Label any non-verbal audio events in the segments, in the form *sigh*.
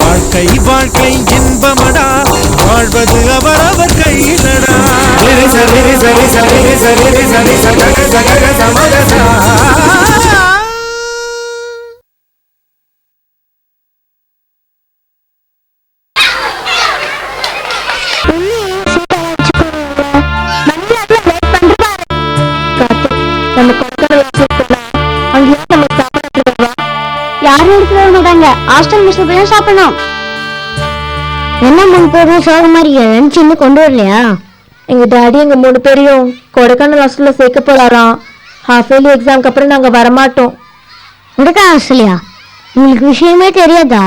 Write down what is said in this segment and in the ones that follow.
வாழ்க்கை வாழ்க்கை இன்பமடா வாழ்வது அவரவர் கையிலடா சரி சரி சரி சரி சரி சரி சகக சமரசா யாரும் எடுத்துட்டு வர மாட்டாங்க. ஹாஸ்டல் மிஸ் போய் தான் சாப்பிடணும். என்ன மூணு பேரும் சோக மாதிரி நினைச்சு கொண்டு வரலையா? எங்க டாடி எங்க மூணு பேரையும் கொடைக்கானல் ஹாஸ்டல்ல சேர்க்க போறாராம். ஹாஃப் இயர்லி எக்ஸாம்க்கு அப்புறம் நாங்க வரமாட்டோம். உடக்கா ஹாஸ்டலியா உங்களுக்கு விஷயமே தெரியாதா?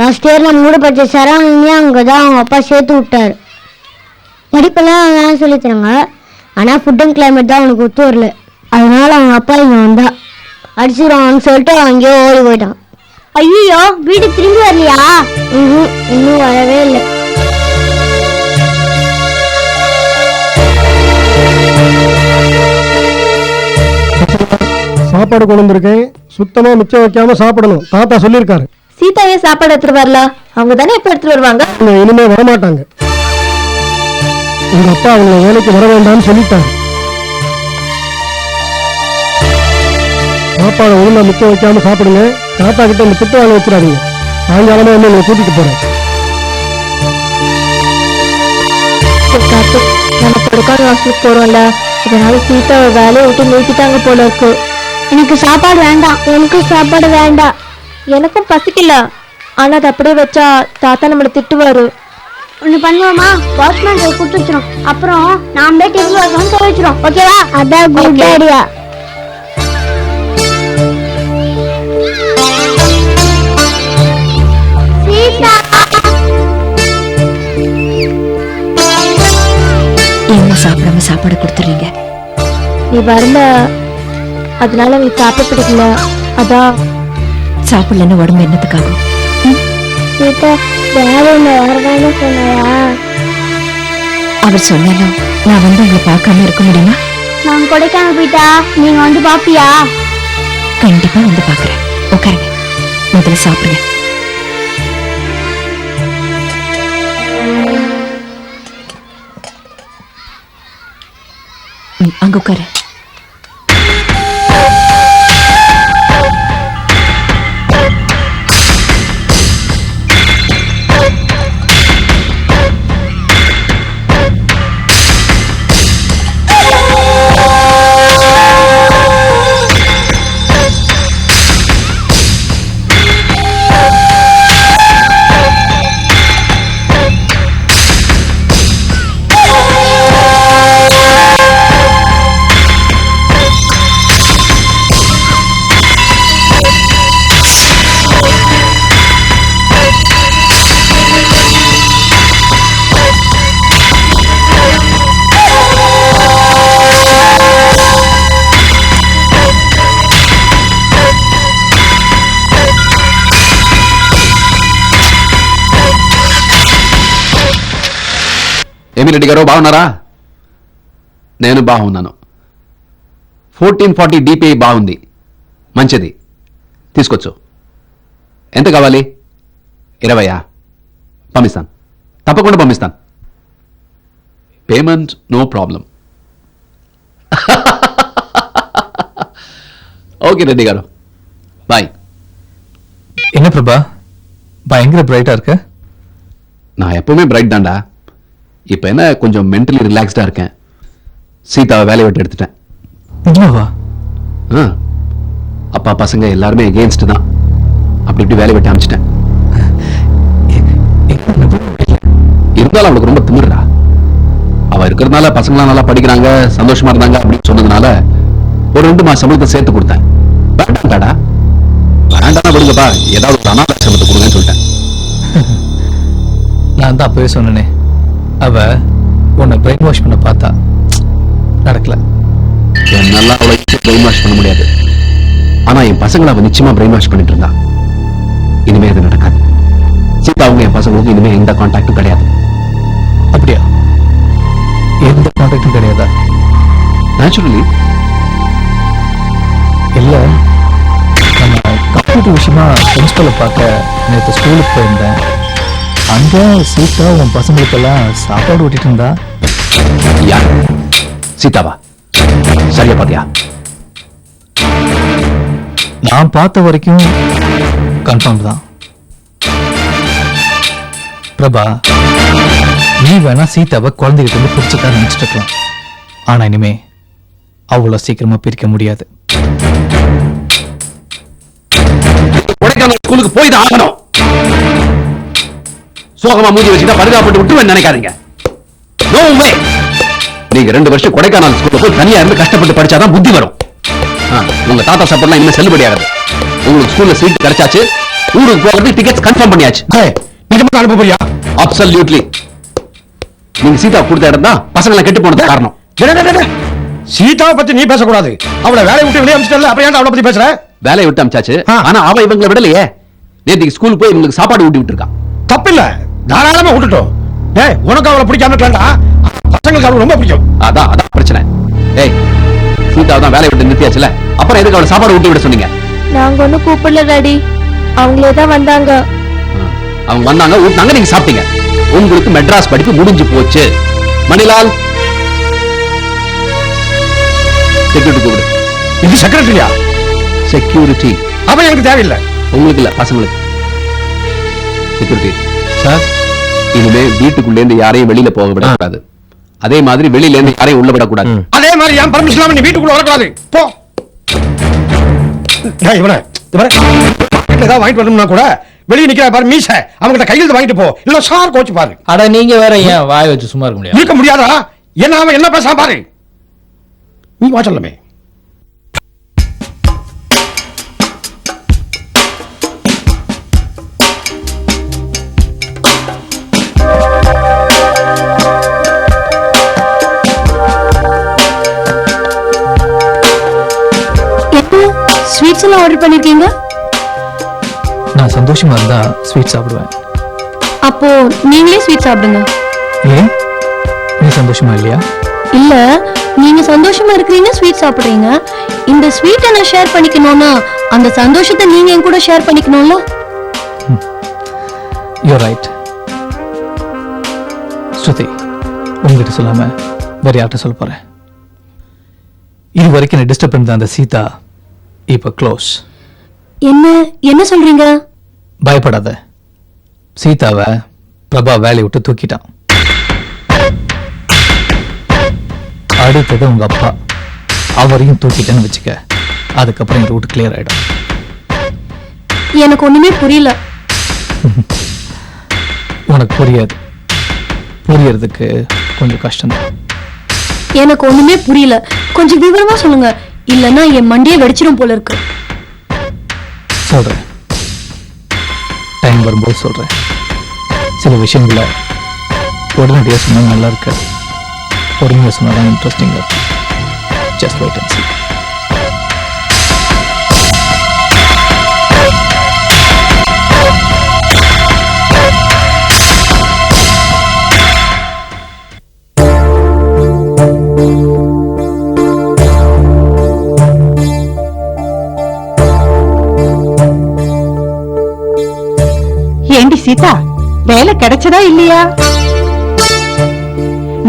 லாஸ்ட் இயர்ல மூட படிச்ச சரவணனே அங்கே தான் அவங்க அப்பா சேர்த்து விட்டாரு. படிப்பெல்லாம் வேணாம் சொல்லி தராங்க. ஆனால் ஃபுட் அண்ட் கிளைமேட் தான் அவனுக்கு ஒத்து வரல. அதனால அவங்க அப்பா இங்கே வந்தா. அடிச்சிருவான்னு சொல்லிட்டு அங்கேயோ ஓடி போயிட்டான். ஐயோ வீடு திரும்பி வரலையா? இன்னும் வரவே இல்லை. சாப்பாடு கொண்டு வந்திருக்கேன். சுத்தமா மிச்சம் வைக்காம சாப்பிடணும். தாத்தா சொல்லியிருக்காரு. சீதாவே சாப்பாடு எடுத்துட்டு வரல. அவங்க தானே எப்ப எடுத்துட்டு வருவாங்க? இனிமே வரமாட்டாங்க. உங்க அப்பா அவங்க வேலைக்கு வர வேண்டாம்னு சொல்லிட்டாரு. சாப்பாடு ஒழுங்கா மிச்சம் வைக்காம சாப்பிடுங்க. தாத்தா கிட்ட இந்த திட்டு வாங்க வச்சிடாதீங்க. சாயங்காலமே வந்து உங்களை கூட்டிட்டு போறேன். கார்த்திக், நம்ம கொடைக்கானல் ஹாஸ்டலுக்கு போறோம்ல. இதனால சீதாவை வேலையை விட்டு நீக்கிட்டாங்க போல இருக்கு. எனக்கு சாப்பாடு வேண்டாம். எனக்கு சாப்பாடு வேண்டாம். எனக்கும் பசிக்கல. ஆனா அது அப்படியே வச்சா தாத்தா நம்மளை திட்டுவாரு. ஒன்று பண்ணுவோமா? வாட்ச்மேன் கொடுத்து வச்சிரும். அப்புறம் நாமளே டேபிள் வாசம் சொல்ல வச்சிரும் ஓகேவா அதான் குட் ஐடியா சாப்பிடாம சாப்பாடு கொடுத்துறீங்க. நீ வரல அதனால உங்களுக்கு சாப்பிட பிடிக்கல. அதான் சாப்பிடலன்னு உடம்பு என்னத்துக்காகும்? சீதா வேலை வரவேன்னு சொன்னாயா? அவர் சொன்னாலும் நான் வந்து உங்களை பார்க்காம இருக்க முடியுமா? நான் கொடைக்கானல் போயிட்டா நீங்க வந்து பாப்பியா கண்டிப்பா வந்து பார்க்கறேன். உட்காருங்க. முதல்ல சாப்பிடுங்க. அங்க உட்காரு. ఏమి రెడ్డి గారు బాగున్నారా నేను బాగున్నాను ఫోర్టీన్ ఫార్టీ డిపిఐ బాగుంది మంచిది తీసుకొచ్చు ఎంత కావాలి ఇరవయా పంపిస్తాను తప్పకుండా పంపిస్తాను payment no problem *laughs* okay Reddy గారు బాయ్ என்ன பிரபா பயங்கர பிரைட்டா இருக்க நான் எப்பவுமே பிரைட் தான்டா இப்போ என்ன கொஞ்சம் மென்டலி ரிலாக்ஸ்டாக இருக்கேன். சீதாவை வேலையை விட்டு எடுத்துட்டேன். ஆ. அப்பா பசங்க எல்லாருமே எகேன்ஸ்ட் தான். அப்படி இப்படி வேலையை விட்டு அனுப்பிச்சிட்டேன். இருந்தாலும் அவளுக்கு ரொம்ப திமிருடா அவ இருக்கிறதுனால பசங்களாம் நல்லா படிக்கிறாங்க சந்தோஷமா இருந்தாங்க அப்படின்னு சொன்னதுனால ஒரு ரெண்டு மாசம் சம்பளத்தை சேர்த்து கொடுத்தேன். வேண்டாம்டாடா. வேண்டாம் விடுங்கப்பா. ஏதாவது ஒரு அனாதை சம்பளத்தை கொடுங்கன்னு சொல்லிட்டேன். நான் தான் அப்பவே சொன்னனே. அவ உன்னை பிரெயின் வாஷ் பண்ண பார்த்தா நடக்கல. என்னெல்லாம் அவளை பிரெயின் வாஷ் பண்ண முடியாது. ஆனா என் பசங்களை அவ நிச்சயமா பிரெயின் வாஷ் பண்ணிட்டு இருந்தா. இனிமே அது நடக்காது. சீதா அவங்க என் பசங்களுக்கு இனிமே எந்த கான்டாக்டும் கிடையாது. அப்படியா? எந்த கான்டாக்டும் கிடையாதா? நேச்சுரலி இல்ல நம்ம கம்ப்யூட்டர் விஷயமா பிரின்ஸ்பலை பார்க்க நேற்று ஸ்கூலுக்கு போயிருந்தேன். அங்க சீட்டா உன் பசங்களுக்கெல்லாம் சாப்பாடு ஊட்டிட்டு இருந்தா? யார் சீதாவா சரியா பாத்தியா? நான் பார்த்த வரைக்கும் கன்ஃபார்ம் தான். பிரபா நீ வேணா சீதாவை குழந்தைகிட்ட இருந்து பிடிச்சதா நினைச்சிட்டு ஆனா இனிமே அவ்வளவு சீக்கிரமா பிரிக்க முடியாது. ஸ்கூலுக்கு போய் தான் ஆகணும். சோகமா மூஞ்சி வச்சுட்டா பரிதாபப்பட்டு விட்டுருவேன் நினைக்காதீங்க. No way. நீங்க ரெண்டு வருஷம் கொடைக்கானல் ஸ்கூல்ல போய் தனியா இருந்து கஷ்டப்பட்டு படிச்சாதான் புத்தி வரும். உங்க தாத்தா சப்போர்ட்லாம் இனிமே செல்லுபடி ஆகாது. உங்களுக்கு ஸ்கூல்ல சீட் கிடைச்சாச்சு ஊருக்கு போகிறதுக்கு டிக்கெட்ஸ் கன்ஃபார்ம் பண்ணியாச்சு. நிஜமா அனுப்ப போறியா? அப்சல்யூட்லி நீங்க சீதா கொடுத்த இடம் தான் பசங்களை கெட்டு போனது காரணம். சீதாவை பத்தி நீ பேசக்கூடாது. அவளை வேலையை விட்டு வெளியே அமிச்சிட்டல அப்புறம் ஏன்டா அவளை பத்தி பேசுற? வேலையை விட்டு அமிச்சாச்சு. ஆனா அவ இவங்களை விடலையே. நேத்துக்கு ஸ்கூலுக்கு போய் இவங்களுக்கு சாப்பாடு ஊட்டி விட்டுருக்கா. தப்பில்ல. தாராளமா விட்டுட்டோம் டேய் உனக்கு அவளை பிடிக்காம இருக்கலாம்டா. பசங்களுக்கு அவளை ரொம்ப பிடிக்கும். அதான் அதான் பிரச்சனை. ஏய் சீதா தான் வேலையை விட்டு நிறுத்தியாச்சுல? அப்புறம் எதுக்கு அவளை சாப்பாடு ஊட்டி விட சொன்னீங்க? நாங்க ஒன்றும் கூப்பிடல டாடி. அவங்களே தான் வந்தாங்க. அவங்க வந்தாங்க ஊட்டினாங்க நீங்க சாப்பிட்டீங்க. உங்களுக்கு மெட்ராஸ் படிப்பு முடிஞ்சு போச்சு. மணிலால். செக்யூரிட்டி கூப்பிடு. இது செக்ரட்டரியா செக்யூரிட்டி அவன் எனக்கு தேவையில்லை. உங்களுக்கு இல்ல பசங்களுக்கு. செக்யூரிட்டி சார் இனிமே வீட்டுக்குள்ள இருந்து யாரையும் வெளியில போக விடக்கூடாது. அதே மாதிரி வெளியில இருந்து யாரையும் உள்ள விடக்கூடாது. அதே மாதிரி என் பர்மிஷன் இல்லாம நீ வீட்டுக்குள்ள வரக்கூடாது. போ. இவனே ஏதாவது வாங்கிட்டு வரணும்னா கூட வெளியே நிக்கிற பாரு மீச. அவங்ககிட்ட கையெழுத்து வாங்கிட்டு போ. இல்ல சார் கோச்சு பாரு. அட நீங்க வேற ஏன் வாய் வச்சு சும்மா இருக்க முடியாது? இருக்க முடியாதா? என்ன அவன் என்ன பேசா பாரு. நீ வா ஸ்வீட்ஸ் எல்லாம் ஆர்டர் பண்ணிருக்கீங்க? நான் சந்தோஷமா இருந்தா ஸ்வீட் சாப்பிடுவேன். அப்போ நீங்களே ஸ்வீட் சாப்பிடுங்க. ஏன்? நீ சந்தோஷமா இல்லையா? இல்ல நீங்க சந்தோஷமா இருக்கிறீங்க ஸ்வீட் சாப்பிடுறீங்க. இந்த ஸ்வீட்டை நான் ஷேர் பண்ணிக்கணும்னா அந்த சந்தோஷத்தை நீங்க என் கூட ஷேர் பண்ணிக்கணும்ல? யூ ரைட் ஸ்ருதி உங்ககிட்ட சொல்லாம வேற யார்கிட்ட சொல்ல போறேன்? இது வரைக்கும் நான் டிஸ்டர்ப் பண்ண அந்த சீதா. இப்ப க்ளோஸ் என்ன என்ன சொல்றீங்க? பயப்படாத. சீதாவை பிரபா வேலையை விட்டு தூக்கிட்டான். அடுத்தது உங்க அப்பா. அவரையும் தூக்கிட்டேன்னு வச்சுக்க. அதுக்கப்புறம் இந்த ரூட் கிளியர் ஆயிடும். எனக்கு ஒண்ணுமே புரியல. *laughs* உனக்கு புரியாது. புரியறதுக்கு கொஞ்சம் கஷ்டம்தான். எனக்கு ஒண்ணுமே புரியல. கொஞ்சம் விவரமா சொல்லுங்க. இல்லன்னா என் மண்டியே வெடிச்சிடும் போல இருக்கு. சொல்றேன். டைம் வரும்போது சொல்றேன். சில விஷயங்களை உடனடியாக சொன்னால் நல்லா இருக்கு. பொறுமையாக சொன்னாதான் இன்ட்ரெஸ்டிங்காக இருக்கு. Just wait and see. ఏంటి సీత వేల கிடைச்சதா இல்லையா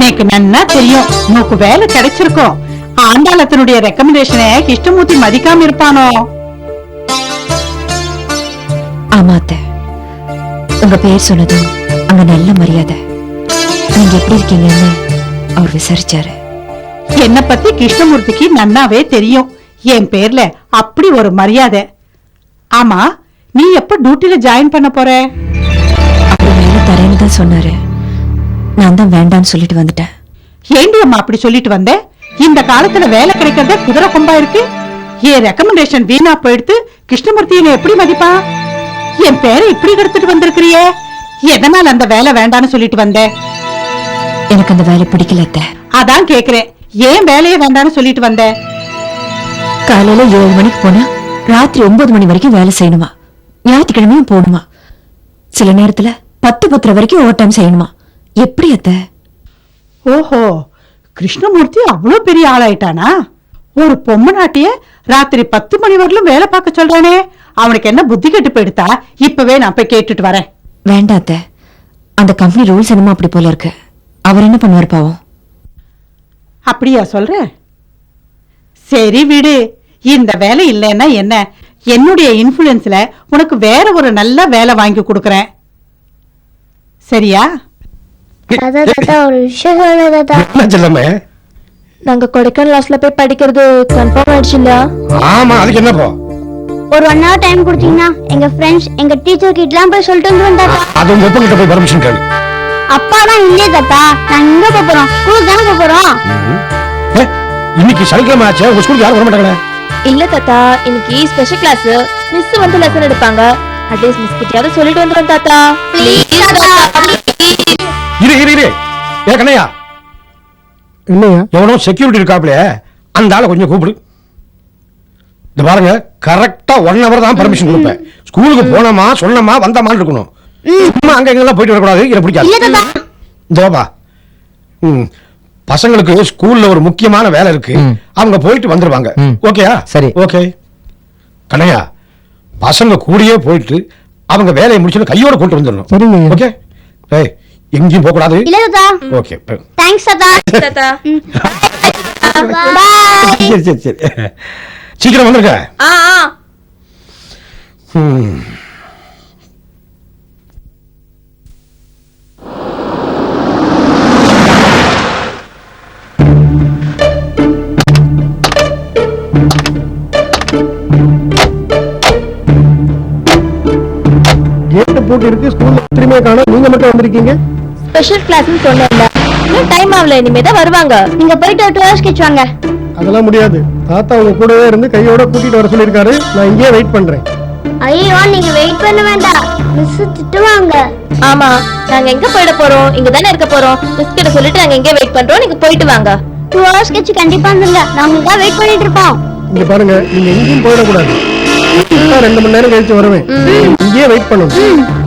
నీకు నన్నా தெரியும் నువ్వు వేల கிடைச்சிருக்கோம் ஆண்டாளத்தினுடைய ரெக்கமெண்டேஷனை கிருஷ்ணமூர்த்தி மதிக்காம இருப்பானோ ஆமா அத்தை உங்க பேர் சொன்னதும் அங்க நல்ல மரியாதை நீங்க எப்படி இருக்கீங்கன்னு அவர் விசாரிச்சாரு என்ன பத்தி கிருஷ்ணமூர்த்திக்கு நன்னாவே தெரியும் என் பேர்ல அப்படி ஒரு மரியாதை ஆமா நீ எப்ப டியூட்டில ஜாயின் பண்ண போற? அவர் வேலை தரேன்னு தான் சொன்னாரு. நான் தான் வேண்டான்னு சொல்லிட்டு வந்துட்டேன். ஏண்டி அம்மா அப்படி சொல்லிட்டு வந்த? இந்த காலத்துல வேலை கிடைக்கிறத குதிரை கொம்பா இருக்கு. என் ரெக்கமெண்டேஷன் வீணா போயிடுத்து கிருஷ்ணமூர்த்தி என்னை எப்படி மதிப்பா? என் பேரை இப்படி எடுத்துட்டு வந்திருக்கிறியே? எதனால அந்த வேலை வேண்டான்னு சொல்லிட்டு வந்த? எனக்கு அந்த வேலை பிடிக்கல அத்தை. அதான் கேக்குறேன். ஏன் வேலையை வேண்டான்னு சொல்லிட்டு வந்த? காலையில ஏழு மணிக்கு போனா ராத்திரி ஒன்பது மணி வரைக்கும் வேலை செய்யணுமா? ஞாயிற்றுக்கிழமையும் போகணுமா? சில நேரத்துல பத்து பத்தரை வரைக்கும் ஓவர் டைம் செய்யணுமா? எப்படி அத்தை? ஓஹோ கிருஷ்ணமூர்த்தி அவ்வளவு பெரிய ஆளாயிட்டானா? ஒரு பொம்மநாட்டிய ராத்திரி பத்து மணி வரலும் வேலை பார்க்க சொல்றானே. அவனுக்கு என்ன புத்தி கெட்டு போயிடுதா இப்பவே நான் போய் கேட்டுட்டு வரேன். வேண்டாம் அத்தை. அந்த கம்பெனி ரூல்ஸ் என்னமோ அப்படி போல இருக்கு. அவர் என்ன பண்ணுவார் பாவம்? அப்படியா சொல்ற? சரி விடு. இந்த வேலை இல்லைன்னா என்ன? என்னுடைய இன்ஃபுளுன்ஸ்ல உனக்கு வேற ஒரு நல்ல வேலை வாங்கி கொடுக்கறேன். சரியா? தாத்தா தாத்தா ஒரு விஷயம் சொல்ல தாத்தா. என்ன செல்லமே நாங்க கொடைக்கானல் லாஸ்ட்ல போய் படிக்கிறது கன்ஃபார்ம் ஆயிடுச்சு இல்லையா? ஆமா அதுக்கு என்னப்போ ஒரு ஒன் ஹவர் டைம் கொடுத்தீங்கன்னா எங்க ஃப்ரெண்ட்ஸ் எங்க டீச்சர் கிட்டலாம் போய் சொல்லிட்டு வந்துருவோம் தாத்தா. அது உங்க ஒப்பங்கிட்ட போய் பர்மிஷன் கேளு. அப்பா தான் இல்லையே தாத்தா. நாங்க எங்க போறோம்? ஸ்கூலுக்கு தானே போறோம்? இன்னைக்கு சனிக்கிழமை ஆச்சு உங்க ஸ்கூலுக்கு யாரும் வர மாட்டாங்களே? இல்ல தாத்தா இன்னைக்கு ஸ்பெஷல் கிளாஸ் மிஸ் வந்து லெசன் எடுப்பாங்க. அட்லீஸ்ட் மிஸ் கிட்டயாவது சொல்லிட்டு வந்துரும் தாத்தா. இரு இரு இரு. ஏ கண்ணையா? இல்லையா எவனோ செக்யூரிட்டி இருக்காப்ல. அந்த ஆளை கொஞ்சம் கூப்பிடு. இந்த பாருங்க கரெக்டா ஒன் ஹவர் தான் பர்மிஷன் கொடுப்பேன். ஸ்கூலுக்கு போனோமா சொன்னோமா வந்தமான்னு இருக்கணும். சும்மா அங்க எங்கெல்லாம் போயிட்டு வரக்கூடாது இதை பிடிக்காது. இந்த. ம். பசங்களுக்கு ஸ்கூல்ல ஒரு முக்கியமான வேலை இருக்கு. அவங்க போயிட்டு வந்துருவாங்க. ஓகேயா? சரி. ஓகே. கண்ணையா பசங்க கூடயே போயிட்டு அவங்க வேலையை முடிச்சுட்டு கையோட கூட்டு வந்துடணும். சரிங்க. ஓகே? ஏய் எங்கேயும் போக கூடாது. இல்ல தாத்தா. ஓகே தேங்க்ஸ் தாத்தா. *laughs* சரி சரி சரி. சீக்கிரம் வந்துருக்க ஆ ஆ. கேட்டு போட்டு இருக்கு ஸ்கூல்ல திரும்பியே காணோம். நீங்க மட்டும் வந்திருக்கீங்க? ஸ்பெஷல் கிளாஸ்னு சொன்னேன்ல. இன்னும் டைம் ஆகல இனிமே தான் வருவாங்க. நீங்க போயிட்டு டூ ஹவர்ஸ் கழிச்சு வாங்க. அதெல்லாம் முடியாது. தாத்தா உங்க கூடவே இருந்து கையோட கூட்டிட்டு வர சொல்லியிருக்காரு. நான் இங்கேயே வெயிட் பண்றேன். ஐயோ நீங்க வெயிட் பண்ண வேண்டாம். மிஸ் திட்டுவாங்க ஆமா நாங்க எங்க போயிட போறோம்? இங்க தானே இருக்க போறோம். மிஸ் கிட்ட சொல்லிட்டு நாங்க எங்க வெயிட் பண்றோம். நீங்க போயிட்டு வாங்க. டூ ஹவர்ஸ் கழிச்சு கண்டிப்பா வந்துருங்க. நான் உங்களுக்காக வெயிட் பண்ணிட்டு இருப்போம். இங்க பாருங்க நீங்க எங்கேயும் போயிடக்கூடாது. ரெண்டு மணி நேரம் கழிச்சு வருவேன். இங்கேயே வெயிட் பண்ணணும்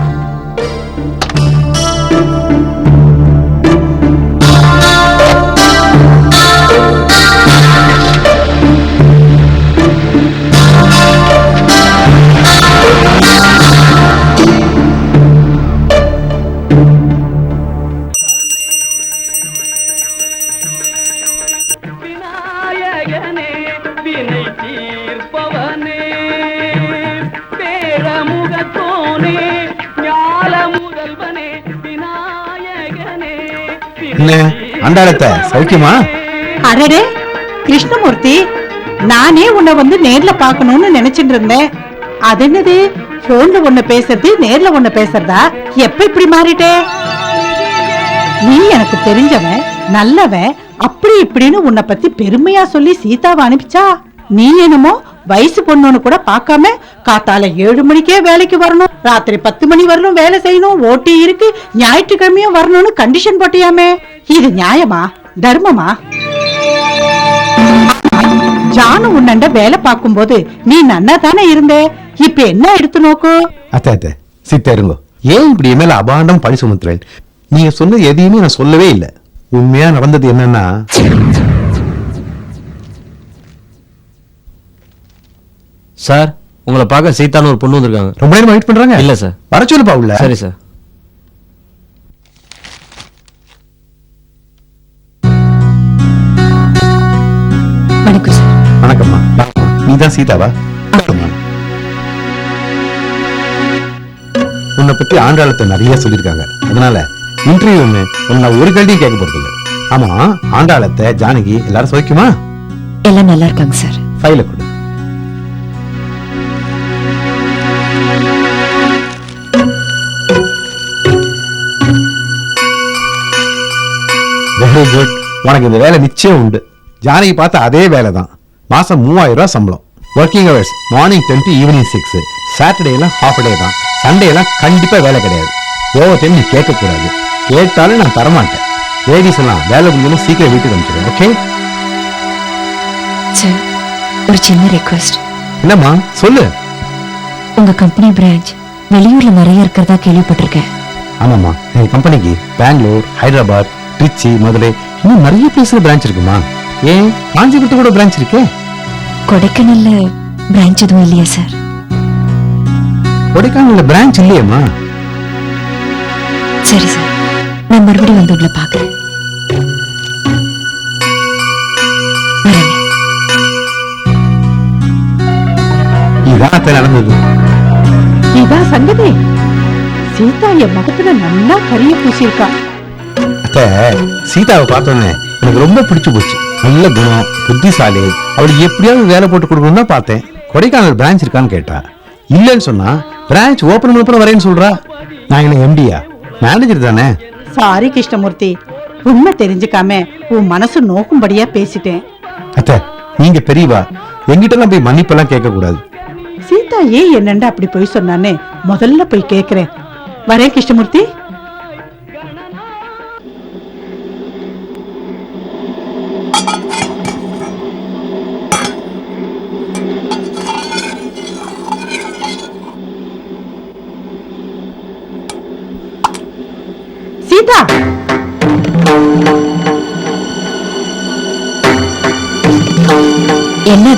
அண்டாளத்தை சௌக்கியமா? அடடே கிருஷ்ணமூர்த்தி நானே உன்னை வந்து நேர்ல பாக்கணும்னு நினைச்சிட்டு இருந்தேன். அது என்னது? போன்ல ஒண்ணு பேசுறது நேர்ல ஒண்ணு பேசுறதா? எப்ப இப்படி மாறிட்டே? நீ எனக்கு தெரிஞ்சவன் நல்லவன் அப்படி இப்படின்னு உன்னை பத்தி பெருமையா சொல்லி சீதாவை அனுப்பிச்சா? நீ என்னமோ வயசு பொண்ணுன்னு கூட பார்க்காம காத்தால ஏழு மணிக்கே வேலைக்கு வரணும் ராத்திரி பத்து மணி வரலும் வேலை செய்யணும் ஓட்டி இருக்கு ஞாயிற்றுக்கிழமையும் வரணும்னு கண்டிஷன் போட்டியாமே. இது நியாயமா? தர்மமா? ஜானு உன்னண்ட வேலை பார்க்கும்போது நீ நன்னா தானே இருந்த? இப்ப என்ன எடுத்து நோக்கு? அத்தை அத்தை சித்த இருங்கோ. ஏன் இப்படி மேல அபாண்டம் பழி சுமத்துறேன்? நீங்க சொன்னது எதையுமே நான் சொல்லவே இல்லை. உண்மையா நடந்தது என்னன்னா சார் உங்களை பார்க்க சீதான்னு ஒரு பொண்ணு வந்திருக்காங்க. ரொம்ப நேரம் வெயிட் பண்றாங்க? இல்ல சார். வர சொல்லுப்பா உள்ள சரி சார். நீதான் சீதாவா. உன்னை பத்தி ஆண்டாளத்தை நிறைய சொல்லியிருக்காங்க. அதனால இன்டர்வியூ ஒண்ணு உன்னை ஒரு கேள்வியும் கேட்க போறது இல்ல ஆமா ஆண்டாளத்தை ஜானகி எல்லாரும் சோக்கியமா எல்லாம் நல்லா இருக்காங்க சார். ஃபைல கொடு. வெரி குட் உனக்கு இந்த வேலை நிச்சயம் உண்டு. ஜானகி பார்த்த அதே வேலை தான் மாசம் மூவாயிரம் ரூபாய் சம்பளம். Working hours morning ten to evening six Saturday எல்லாம் ஹாஃப் டே தான். சண்டே எல்லாம் கண்டிப்பா வேலை கிடையாது. ஓவர் டைம் நீ கேட்கக்கூடாது. கேட்டாலும் நான் தரமாட்டேன். லேடிஸ் எல்லாம் வேலை முடிஞ்சாலும் சீக்கிரம் வீட்டுக்கு அனுப்பிச்சிடுறேன் ஓகே சார் ஒரு சின்ன ரெக்வெஸ்ட் என்னம்மா? சொல்லு. உங்க கம்பெனி பிரான்ச் வெளியூர்ல நிறைய இருக்கிறதா கேள்விப்பட்டிருக்கேன். ஆமாம்மா. எங்க கம்பெனிக்கு பெங்களூர் ஹைதராபாத் திருச்சி மதுரை இன்னும் நிறைய பிளேஸ்ல பிரான்ச் இருக்குமா? ஏன்? காஞ்சிபுரத்து கூட பிரான்ச் இருக்கே. கொடைக்கானல்ல பிரான்ச் எதுவும் இல்லையா சார் கொடைக்கானல்ல பிரான்ச் இல்லையேம்மா? சரி சார் நான் மறுபடியும் வந்து உங்களை பார்க்கறேன். வரேங்க. இதான் நடந்தது. இதான் சங்கதி சீதா என் முகத்துல நல்லா கரிய பூசியிருக்கா. அத்தை சீதாவை பார்த்தோன்னே எனக்கு ரொம்ப பிடிச்சு போச்சு. நல்ல குணம் புத்திசாலி. அவளுக்கு எப்படியாவது வேலை போட்டு கொடுக்கணும்னு தான் பார்த்தேன். கொடைக்கானல் பிரான்ச் இருக்கான்னு கேட்டா. இல்லைன்னு சொன்னா பிரான்ச் ஓபன் பண்ண வரேன்னு சொல்றா. நான் என்ன எம்டியா மேனேஜர் தானே? சாரி கிருஷ்ணமூர்த்தி. உண்மை தெரிஞ்சுக்காம உன் மனசு நோக்கும்படியா பேசிட்டேன். அத்தை நீங்க பெரியவா. எங்கிட்ட எல்லாம் போய் மன்னிப்பெல்லாம் கேட்க கூடாது சீதா ஏன் என்னண்டா அப்படி போய் சொன்னானே முதல்ல போய் கேக்குறேன் வரேன் கிருஷ்ணமூர்த்தி.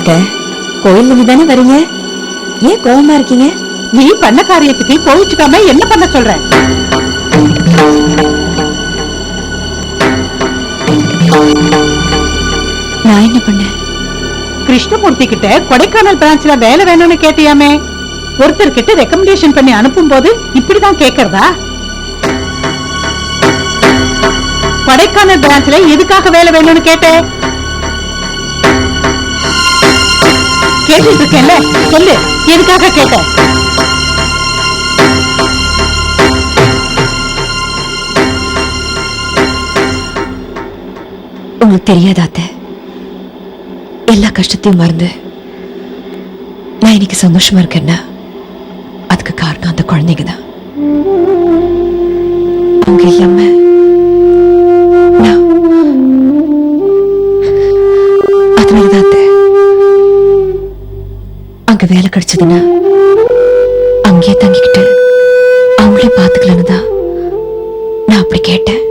என்னத்த கோயில் தானே வரீங்க? ஏன் கோபமா இருக்கீங்க? நீ பண்ண காரியத்துக்கு கோவிச்சுக்காம என்ன பண்ண சொல்ற? நான் என்ன பண்ணேன்? கிருஷ்ணமூர்த்தி கிட்ட கொடைக்கானல் பிரான்ச்ல வேலை வேணும்னு கேட்டியாமே. ஒருத்தர் கிட்ட ரெக்கமெண்டேஷன் பண்ணி அனுப்பும் போது இப்படிதான் கேக்குறதா? கொடைக்கானல் பிரான்ச்ல எதுக்காக வேலை வேணும்னு கேட்டேன்? கேட்டுட்டு இருக்கேன்ல சொல்லு. எதுக்காக கேட்ட? உங்களுக்கு தெரியாதாத்த எல்லா கஷ்டத்தையும் மறந்து நான் இன்னைக்கு சந்தோஷமா இருக்கேன்னா அதுக்கு காரணம் அந்த குழந்தைங்க தான். அவங்க இல்லாம அங்க வேலை கிடைச்சதுன்னா அங்கேயே தங்கிக்கிட்டு அவங்களே பார்த்துக்கலன்னு தான் நான் அப்படி கேட்டேன்.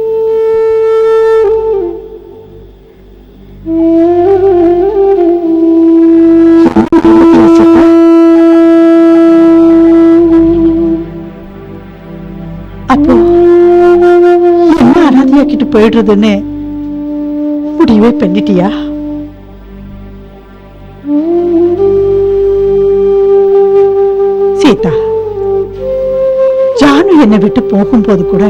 அப்போ என்ன அனாதையாக்கிட்டு போயிடுறதுன்னு முடிவே பண்ணிட்டியா? சீதா ஜானு என்னை விட்டு போகும்போது கூட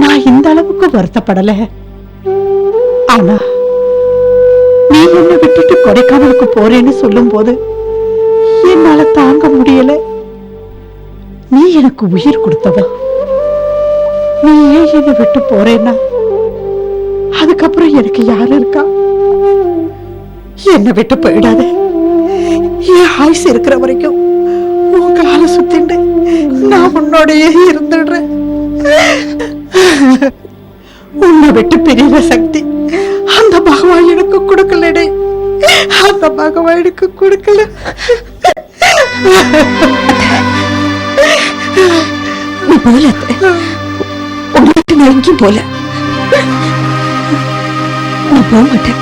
நான் இந்த அளவுக்கு வருத்தப்படல. ஆனா நீ என்னை விட்டுட்டு கொடைக்கானலுக்கு போறேன்னு சொல்லும் போது என்னால தாங்க முடியல. நீ எனக்கு உயிர் கொடுத்தவ. நீ ஏன் என்னை விட்டு போறேன்னா? அதுக்கப்புறம் எனக்கு யாரு இருக்கா? என்னை விட்டு போயிடாத. என் ஆயுசு இருக்கிற வரைக்கும் காலை சுத்திண்டு நான் உன்னோடையே இருந்துடுறேன். உன்னை விட்டு பெரிய சக்தி அந்த பகவான் எனக்கு கொடுக்கலடே. அந்த பகவான் எனக்கு கொடுக்கல. நீ போல உங்களுக்கு நான் எங்கேயும் போல. நான் போக மாட்டேன்.